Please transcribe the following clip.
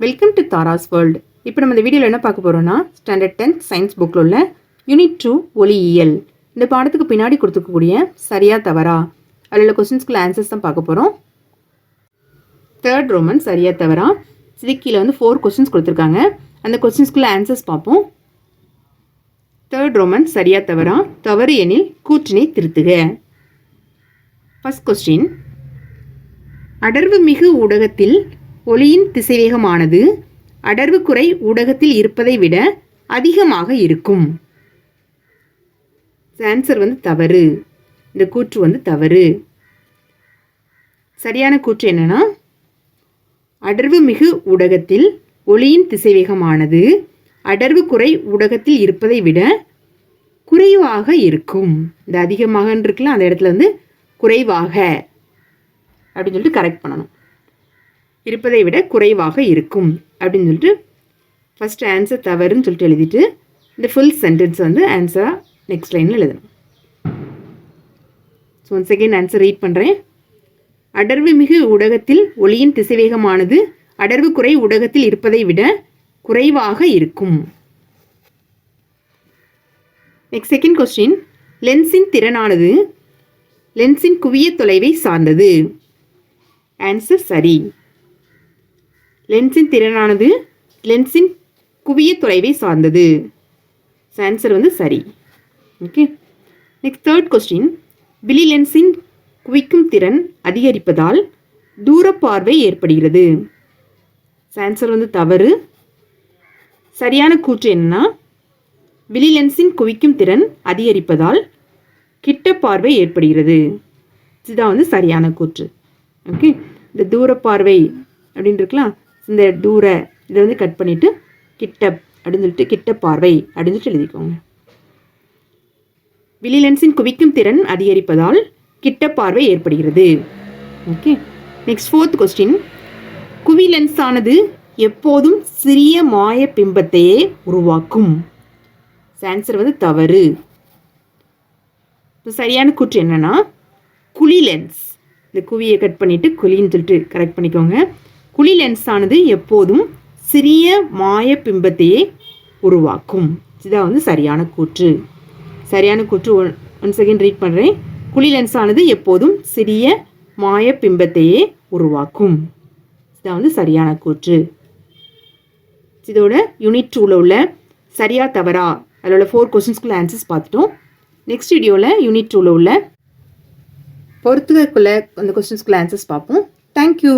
Welcome to Tara's world இப்போ நம்ம இந்த வீடியோவில் என்ன பார்க்க போகிறோம்னா ஸ்டாண்டர்ட் டென்த் சயின்ஸ் புக்கில் உள்ள யூனிட் டூ ஒலியியல் இந்த பாடத்துக்கு பின்னாடி கொடுத்துக்கக்கூடிய சரியா தவறா? அதில் உள்ள கொஸ்டின்ஸ்க்குள்ள ஆன்சர்ஸ் தான் பார்க்க போகிறோம் தேர்ட் ரோமன் சரியா தவறா? சிக்கியில் வந்து ஃபோர் கொஸ்டின்ஸ் கொடுத்துருக்காங்க. அந்த கொஸ்டின்ஸ்க்குள்ள ஆன்சர்ஸ் பார்ப்போம். தேர்ட் ரோமன் சரியா தவறா? தவறு எனில் கூற்றினை திருத்துக. ஃபர்ஸ்ட் கொஸ்டின் அடர்வு மிகு ஊடகத்தில் ஒளியின் திசைவேகமானது அடர்வு குறை ஊடகத்தில் இருப்பதை விட அதிகமாக இருக்கும். ஆன்சர் வந்து தவறு. இந்த கூற்று வந்து தவறு. சரியான கூற்று என்னன்னா அடர்வு மிகு ஊடகத்தில் ஒளியின் திசைவேகமானது அடர்வு குறை ஊடகத்தில் இருப்பதை விட குறைவாக இருக்கும். இந்த அதிகமாக இருக்குல்ல அந்த இடத்துல வந்து குறைவாக அப்படின்னு சொல்லிட்டு கரெக்ட் பண்ணணும். இருப்பதை விட குறைவாக இருக்கும். அப்படின்னு சொல்லிட்டு ஃபஸ்ட் ஆன்சர் தவறுன்னு சொல்லிட்டு எழுதிட்டு இந்த ஃபுல் சென்டென்ஸ் வந்து ஆன்சராக நெக்ஸ்ட் லைனில் எழுதணும். So one second answer read பண்ணுறேன் அடர்வு மிகு ஊடகத்தில் ஒளியின் திசைவேகமானது அடர்வு குறை ஊடகத்தில் இருப்பதை விட குறைவாக இருக்கும். நெக்ஸ்ட் செகண்ட் கொஸ்டின் லென்ஸின் திறனானது லென்ஸின் குவிய தொலைவை சார்ந்தது? ஆன்சர் சரி. லென்ஸின் திறனானது லென்ஸின் குவிய தொலைவை சார்ந்தது. ஆன்சர் வந்து சரி. ஓகே நெக்ஸ்ட் தேர்ட் கொஸ்டின் விழி லென்ஸின் குவிக்கும் திறன் அதிகரிப்பதால் தூரப்பார்வை ஏற்படுகிறது. ஆன்சர் வந்து தவறு. சரியான கூற்று என்னன்னா விழி லென்ஸின் குவிக்கும் திறன் அதிகரிப்பதால் கிட்ட பார்வை ஏற்படுகிறது. இதுதான் வந்து சரியான கூற்று. ஓகே இந்த தூர பார்வை அப்படின்னு இருக்கலாம் இந்த தூர இதை வந்து கட் பண்ணிவிட்டு கிட்ட அப்படின்னு சொல்லிட்டு கிட்ட பார்வை அப்படின்னு சொல்லிட்டு எழுதிக்கோங்க. விழி லென்ஸின் குவிக்கும் திறன் அதிகரிப்பதால் கிட்ட பார்வை ஏற்படுகிறது. ஓகே. Next fourth question. குவி லென்ஸ் ஆனது எப்போதும் சிறிய மாய பிம்பத்தையே உருவாக்கும். ஆன்சர் வந்து தவறு. இப்போ சரியான கூற்று என்னன்னா குழி லென்ஸ் இந்த குவியை கட் பண்ணிவிட்டு குழின்னு சொல்லிட்டு கரெக்ட் பண்ணிக்கோங்க. குழி லென்ஸ் ஆனது எப்போதும் சிறிய மாய பிம்பத்தையே உருவாக்கும். இதுதான் வந்து சரியான கூற்று. சரியான கூற்று ஒன் ஒன் செகண்ட் ரீட் பண்ணுறேன் குழி லென்ஸ் ஆனது எப்போதும் சிறிய மாய பிம்பத்தையே உருவாக்கும். இதுதான் வந்து சரியான கூற்று. இதோட யூனிட் டூவில் உள்ள சரியா தவறா அதில் உள்ள ஃபோர் கொஸ்டின்ஸ்குள்ள ஆன்சர்ஸ் பார்த்துட்டோம். நெக்ஸ்ட் வீடியோவில் யூனிட் டூவில் உள்ள பொறுத்துக்குள்ள அந்த கொஸ்டின்ஸ்குள்ள ஆன்சர்ஸ் பார்ப்போம். தேங்க்யூ